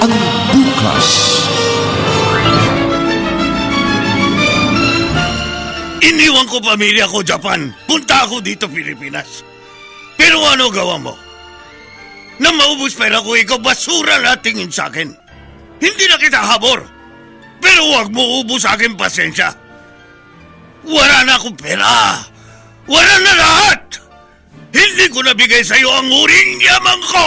ang bukas. Iniwan ko pamilya ko, Japan. Punta ako dito, Pilipinas. Pero ano gawa mo? Na maubos pera ko, ikaw basura na tingin sa akin. Hindi na kita habor. Pero huwag mo ubos sa akin pasensya. Wala na akong pera. Wala na lahat. Hindi ko nabigay sa iyo ang uring yaman ko.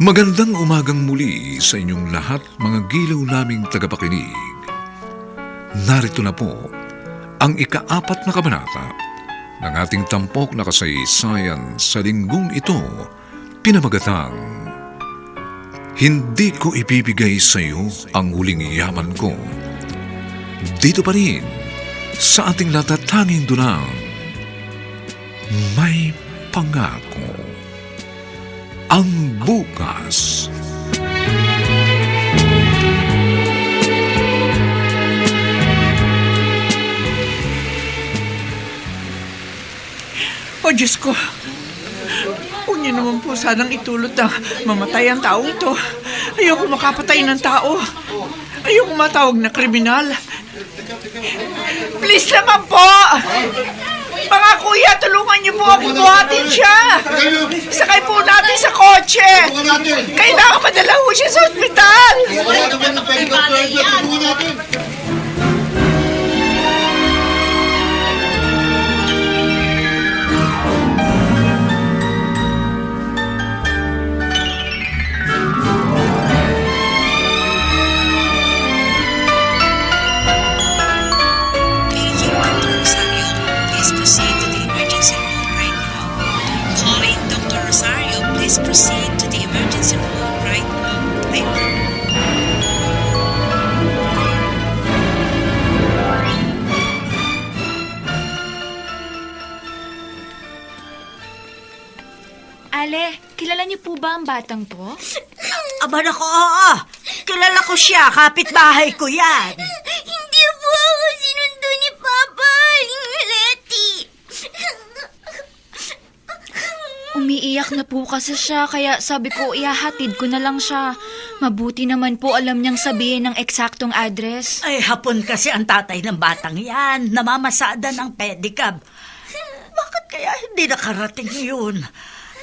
Magandang umagang muli sa inyong lahat mga gilaw naming tagapakinig. Narito na po ang ikaapat na kabanata ng ating tampok na kasaysayan sa linggong ito, pinamagatang Hindi ko ibibigay sa iyo ang huling yaman ko. Dito pa rin sa ating natatanging dunang may pangako ang bukas. O Diyos ko, huwag niyo naman po sanang itulot na mamatay ang taong ito. Ayoko makapatay ng tao. Ayoko matawag na kriminal. Please naman po! Mga kuya, tulungan niyo po ako buhatin siya. Sakay po natin sa kotse. Kailangan madala ho siya sa ospital. Paging batang to? Aba nako, oo. Kilala ko siya. Kapitbahay ko yan. Hindi po ako sinundo ni Papa, Aling Letty. Umiiyak na po kasi siya, kaya sabi ko ihahatid ko na lang siya. Mabuti naman po alam niyang sabihin ng eksaktong address. Ay, hapon kasi ang tatay ng batang yan. Namamasada ng pedicab. Bakit kaya hindi nakarating yun?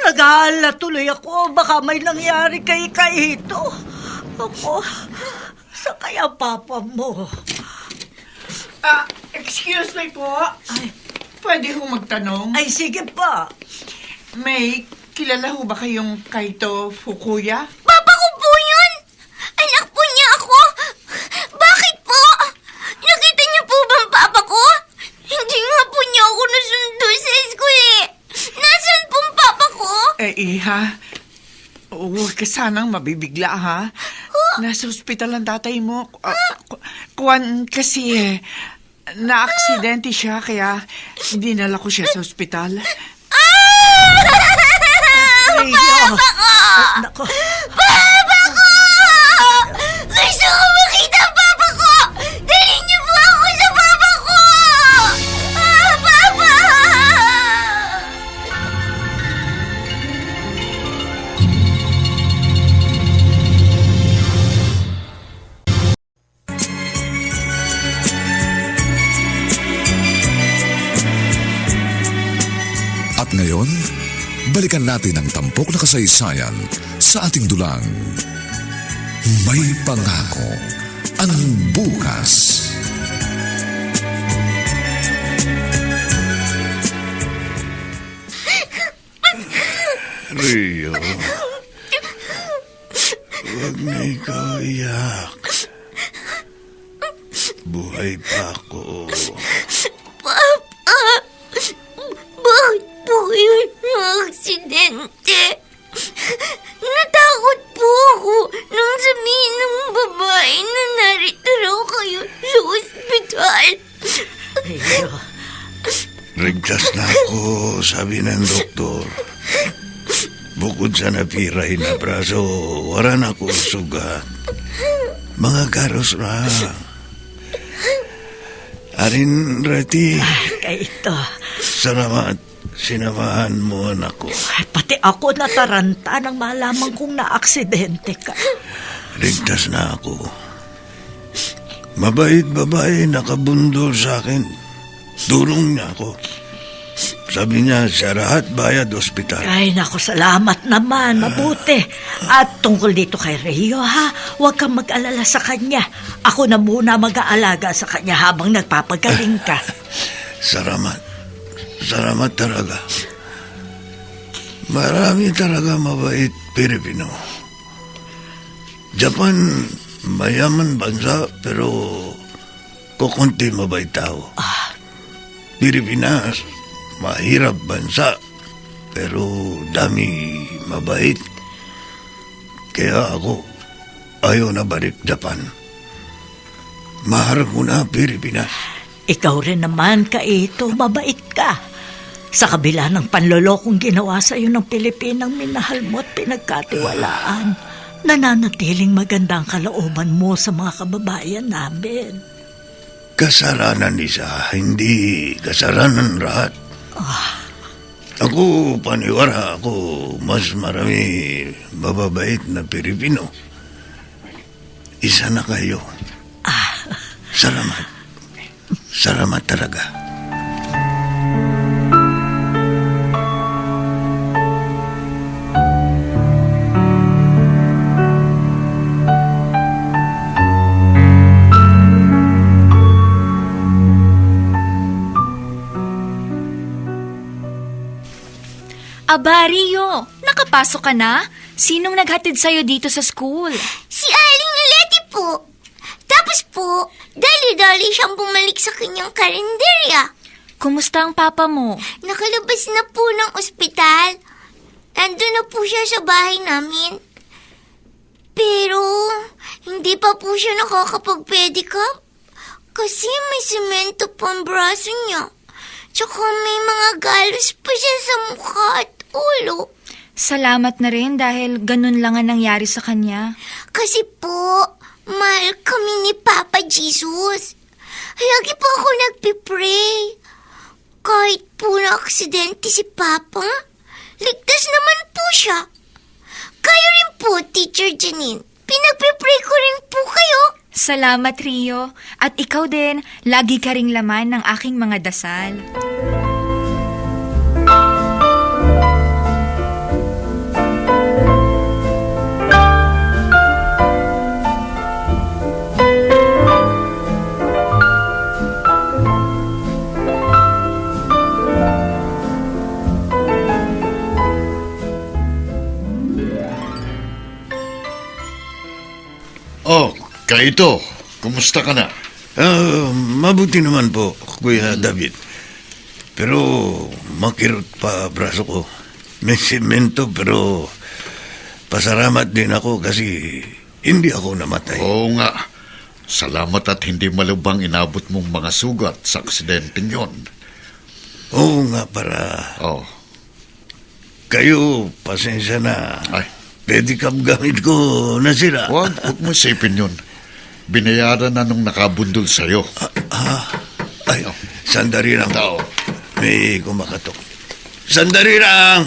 Nag-aalala tuloy ako. Baka may nangyari kay Kaito. Ako, sa kaya papa mo? Ah, excuse me po. Ay, Pwede ho magtanong? ay sige pa. May kilala ho ba kayong Kaito Fukuya? Papa ko po yun! Anak po niya ako! Bakit po? Nakita niyo po ba ang papa ko? Hindi nga po niya ako nasundo sa school eh. Nasaan po ang papa ko? Iha. Huwag ka sanang mabibigla, ha? Nasa ospital ang tatay mo. Ah, ku- kuwan kasi eh. Na-aksidente siya, kaya dinala ko siya sa ospital. Rio! Ah, nako, balikan natin ang tampok na kasaysayan sa ating dulang. May pangako ang bukas. Rio, huwag na ikaw iyak. Buhay pa ako. Sabi ng doktor. Bukod sa napiray na braso, wala na ako sugat. Mga garos na. Arin, Reti, Kaito. salamat. Sinamahan mo anak ko. Ay, Pati ako nataranta nang malaman kong na-aksidente ka. Ligtas na ako. Mabait babae nakabundol sa akin. Tulong niya ako. Sabi niya, sa lahat bayad ospital. Ay, nako, salamat naman. Mabuti. At tungkol dito kay Rio, ha? Huwag kang mag-alala sa kanya. Ako na muna mag-aalaga sa kanya habang nagpapagaling ka. Salamat. Salamat talaga. Marami talaga mabait Pilipino. Japan, mayaman bansa pero kukunti mabait tao. Pilipinas, mahirap bansa pero dami mabait. Kaya ako, ayaw na balik Japan. Mahal ko na Pilipinas. Ikaw rin naman, Kaito, mabait ka. Sa kabila ng panlolokong ginawa sa iyo ng Pilipinang minahal mo at pinagkatiwalaan, nananatiling maganda ang kalooban mo sa mga kababayan namin. Kasalanan isa, hindi kasalanan lahat. Ako, paniwara ako, mas marami mababait na Pilipino. Isa na kayo. Salamat. Salamat talaga. Aba, Rio, nakapasok ka na? Sinong naghatid sa'yo dito sa school? Si Aling Leti po. Tapos po, dali-dali siyang bumalik sa kanyang karinderya. Kumusta ang papa mo? Nakalabas na po ng ospital. Nandun na po siya sa bahay namin. Pero, hindi pa po siya nakakapag-pedicab. Kasi may semento pa ang braso niya. Tsaka may mga galos pa siya sa mukha at ulo. Salamat na rin dahil ganun lang ang nangyari sa kanya. Kasi po, mahal kami ni Papa Jesus. Lagi po ako nagpipray. Kahit po na aksidente si Papa, ligtas naman po siya. Kayo rin po, Teacher Janine. Pinagpipray ko rin po kayo. Salamat, Rio. At ikaw din, lagi ka ring laman ng aking mga dasal. Kaito, kumusta ka na? Ah, mabuti naman po, Kuya David. Pero makirot pa braso ko. May semento pero pasaramat din ako kasi hindi ako namatay. Oo nga. Salamat at hindi malubang inabot mong mga sugat sa aksidenteng yon. Oo nga para Oh, kayo, pasensya na. ay, Pedicab gamit ko nasira. huwag, huwag mo isipin yun. Binayaran na nung nakabundol sa'yo. Ay, sandali lang. Tao. May kumakatok. Sandali lang!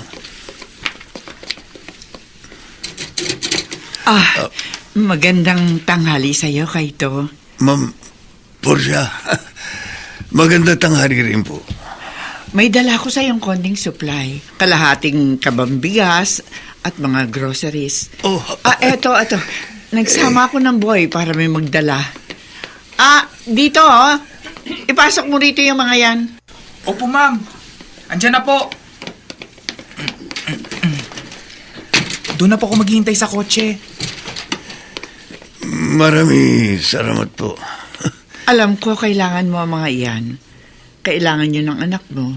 Ah, magandang tanghali sa'yo, Kaito. Ma'am, Portia, maganda tanghali rin po. May dala ko sa iyong konting supply. Kalahating kabambigas at mga groceries. Oh, Ah, eto, eto. Nagsama ako ng boy para may magdala. Ah, dito, oh. Ipasok mo rito yung mga yan. Opo, ma'am. Andiyan na po. Doon na po ako maghihintay sa kotse. marami salamat po. Alam ko, kailangan mo ang mga iyan. Kailangan yun ng anak mo.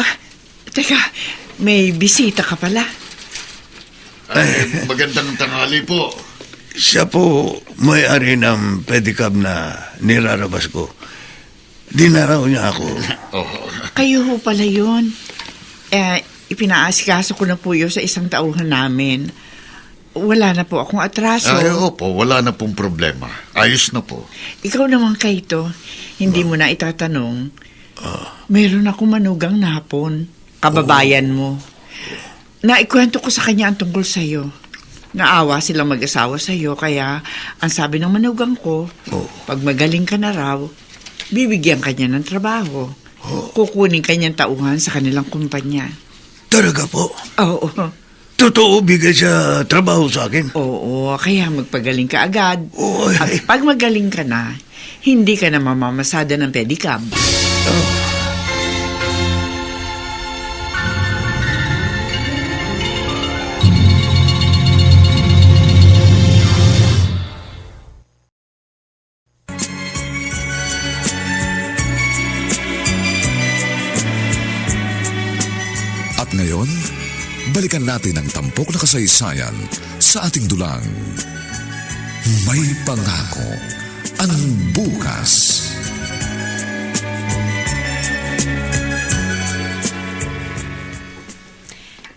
Ah, teka, may bisita ka pala. Ay, magandang tanghali po. Siya po may-ari ng pedicab na nirarabas ko. Dinaraw niya ako. Oh, Kayo ho pala yun. Eh, ipinaasikaso ko na po yun sa isang tauhan namin. Wala na po akong atraso. ay, opo, wala na pong problema. Ayos na po. Ikaw naman, Kaito, hindi mo na itatanong. Meron akong manugang na hapon. Kababayan mo. Naikwento ko sa kanya ang tungkol sa'yo. Naawa silang mag-asawa sa'yo, kaya ang sabi ng manugang ko, pag magaling ka na raw, bibigyan ka niya ng trabaho. Kukunin kanyang tauhan sa kanilang kumpanya. Talaga po. Oo, Totoo bigay siya trabaho sa akin. oo, kaya magpagaling ka agad. Oy. At pag magaling ka na, hindi ka na mamamasada ng pedicab. At natin ang tampok na kasaysayan sa ating dulang. May pangako ang bukas.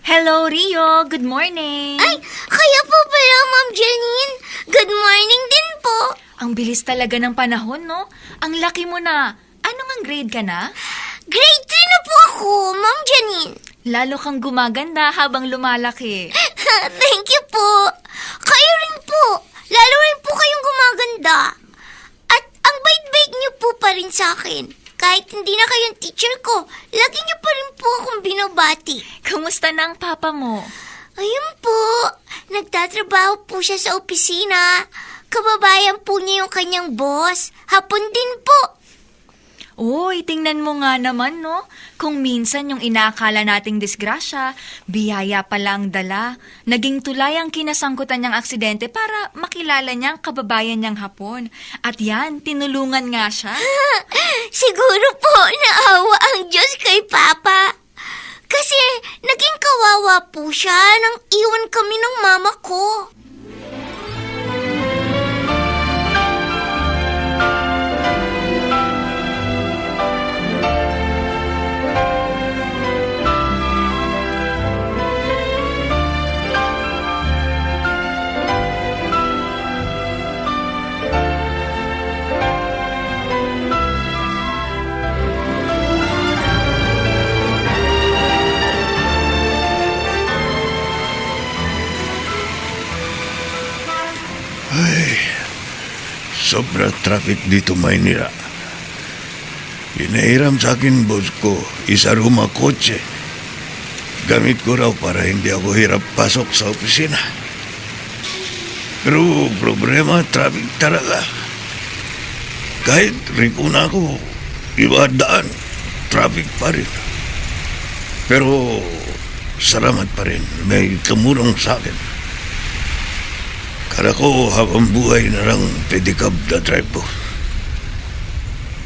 Hello, Rio. Good morning. Ay, kaya po pala, Ma'am Janine. Good morning din po. Ang bilis talaga ng panahon, no? Ang laki mo na. Anong ang grade ka na? Grade 3 na po ako, Ma'am Janine. Lalo kang gumaganda habang lumalaki. Thank you po. Kayo rin po. Lalo rin po kayong gumaganda. At ang bait-bait niyo po pa rin sa akin. Kahit hindi na kayong teacher ko, lagi niyo pa rin po akong binabati. Kumusta na ang papa mo? Ayun po, nagtatrabaho po siya sa opisina. Kababayan po niya yung kanyang boss. Hapon din po. Uy, tingnan mo nga naman, no? Kung minsan yung inaakala nating disgrasya, biyaya pala ang dala. Naging tulay ang kinasangkutan niyang aksidente para makilala niya ang kababayan niyang hapon. At yan, tinulungan nga siya. Siguro po naawa ang Diyos kay Papa. Kasi naging kawawa po siya nang iwan kami ng mama ko. Sobra traffic dito, Maynila. Pinahiram sa akin, boss ko, isa ruma kotse. Gamit ko raw para hindi ako hirap pasok sa opisina. Pero problema, traffic talaga. Kahit riko na ako, iba daan, traffic pa rin. Pero salamat pa rin, may kamurong sa akin. Para ko habang buhay na lang pedicab na drive ko.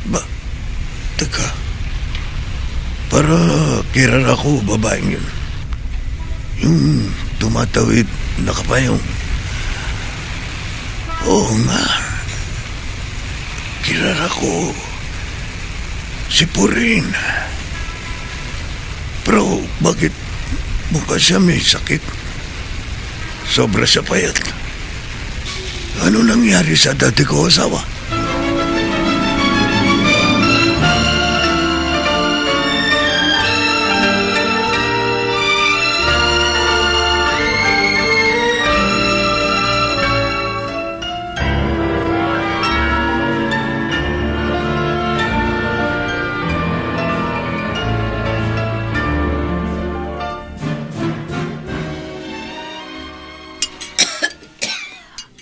Ba, teka. Para kirar ako babaeng yun. Yung tumatawid nakapayong. Oo nga. Kirar ako. Si Purin. Pero bakit mukha siya may sakit? Sobra sa payat. Ano nangyari sa dati ko asawa?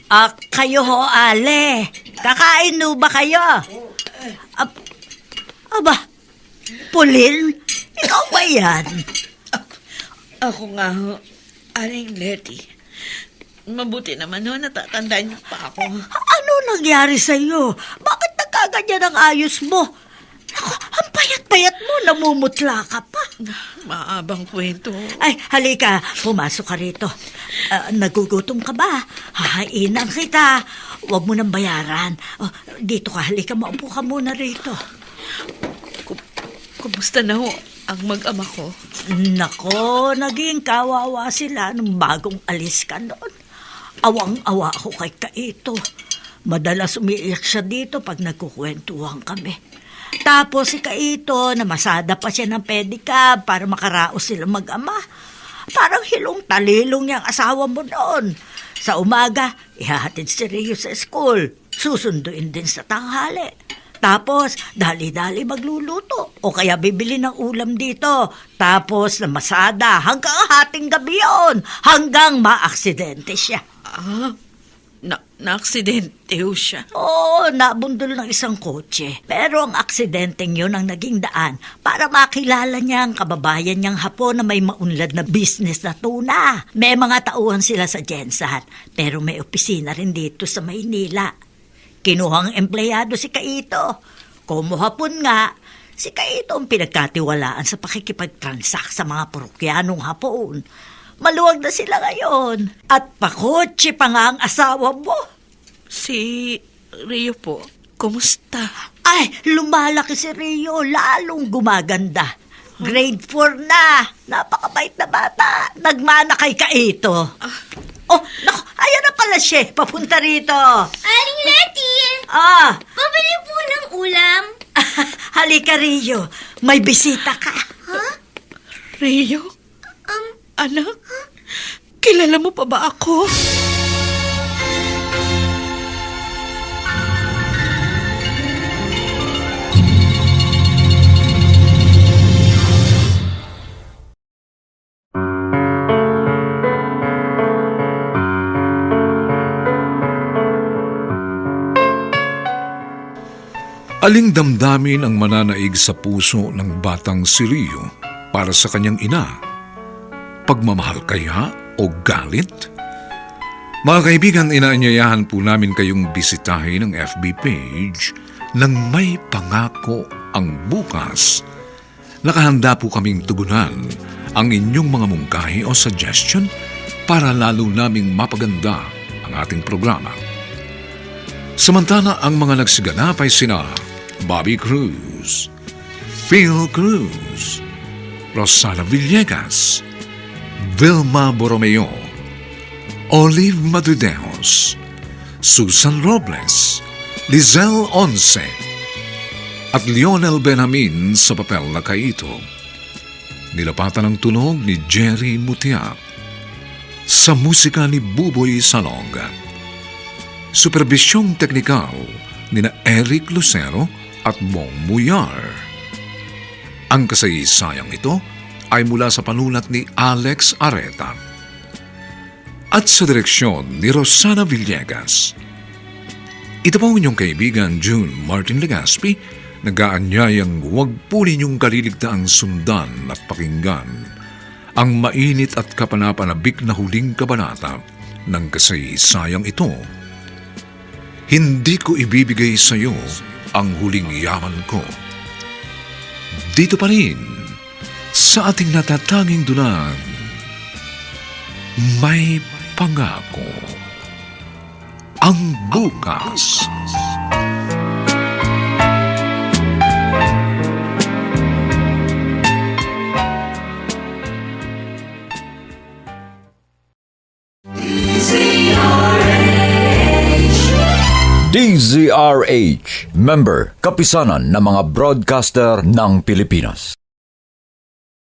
Ah, kayo ho, Ale. Kakain no ba kayo? Ab aba, Pulin, ikaw ba yan? Ako nga ho, Aling Letty. Mabuti naman ho, natatandaan niyo pa ako. Ano nangyari sa'yo? Bakit nagkaganyan ang ayos mo? Payat-payat mo, namumutla ka pa. Maabang kwento. Ay, halika, pumasok ka rito. Ah, nagugutom ka ba? Hahainan kita. Huwag mo nang bayaran. Oh, dito ka, halika, maupo ka muna rito. Kumusta na ho ang mag-ama ko? Nako, naging kawawa sila nung bagong alis ka noon. Awang-awa ako kay Kaito. Madalas umiiyak siya dito pag nagkukwentuhan kami. Tapos si Kaito, namasada pa siya ng pedicab para makaraos sila mag-ama. Parang hilong talilong niyang asawa mo noon. Sa umaga, ihahatid si Rio sa school. Susunduin din sa tanghali. Tapos, dali-dali magluluto. O kaya bibili ng ulam dito. Tapos, namasada hanggang hating gabi yun. Hanggang maaksidente siya. Ah, na, na-aksidente ho siya. Oo, nabundol ng isang kotse. Pero ang aksidenteng yun ang naging daan para makilala niya ang kababayan niyang hapon na may maunlad na business na tuna. May mga tauhan sila sa Jensan, pero may opisina rin dito sa Maynila. Kinuhang empleyado si Kaito. Kumuhapon nga, si Kaito ang pinagkatiwalaan sa pakikipagtransak sa mga parokyanong hapon. Maluwag na sila ngayon. At pakotse pa nga ang asawa mo. Si Rio po, kumusta? Ay, lumalaki si Rio, lalong gumaganda. Grade 4 na. Napakabait na bata. Nagmana kay Kaito. Oh, naku, ayan na pala siya. Papunta rito. Aling Letty! Ah, Pabili po ng ulam. halika Rio. May bisita ka. Rio? Anak? Kilala mo pa ba ako? Aling damdamin ang mananaig sa puso ng batang si Rio para sa kanyang ina? Pagmamahal kaya o galit? Mga kaibigan, inaanyayahan po namin kayong bisitahin ang FB page ng May Pangako ang Bukas. Nakahanda po kaming tugunan ang inyong mga mungkahi o suggestion para lalo naming mapaganda ang ating programa. Samantala ang mga nagsiganap ay sina Bobby Cruz, Phil Cruz, Rosana Villegas, Vilma Borromeo, Olive Madrideos, Susan Robles, Lizelle Once, at Lionel Benjamin sa papel na kaito. Nilapatan ng tunog ni Jerry Mutia sa musika ni Buboy Salong. Supervisyong teknikal ni na Eric Lucero at Bong Muyar. Ang kasaysayang ito ay mula sa panulat ni Alex Areta at sa direksyon ni Rosana Villegas. Ito po ang inyong kaibigan June Martin Legaspi nag-aanyayang huwag po ninyong kaliligtaang sundan at pakinggan ang mainit at kapanapanabik na huling kabanata ng kasaysayang ito, hindi ko ibibigay sa iyo ang huling yaman ko. Dito pa rin, sa ating natatanging dunang, may pangako. Ang bukas. DZRH, member, kapisanan ng mga broadcaster ng Pilipinas.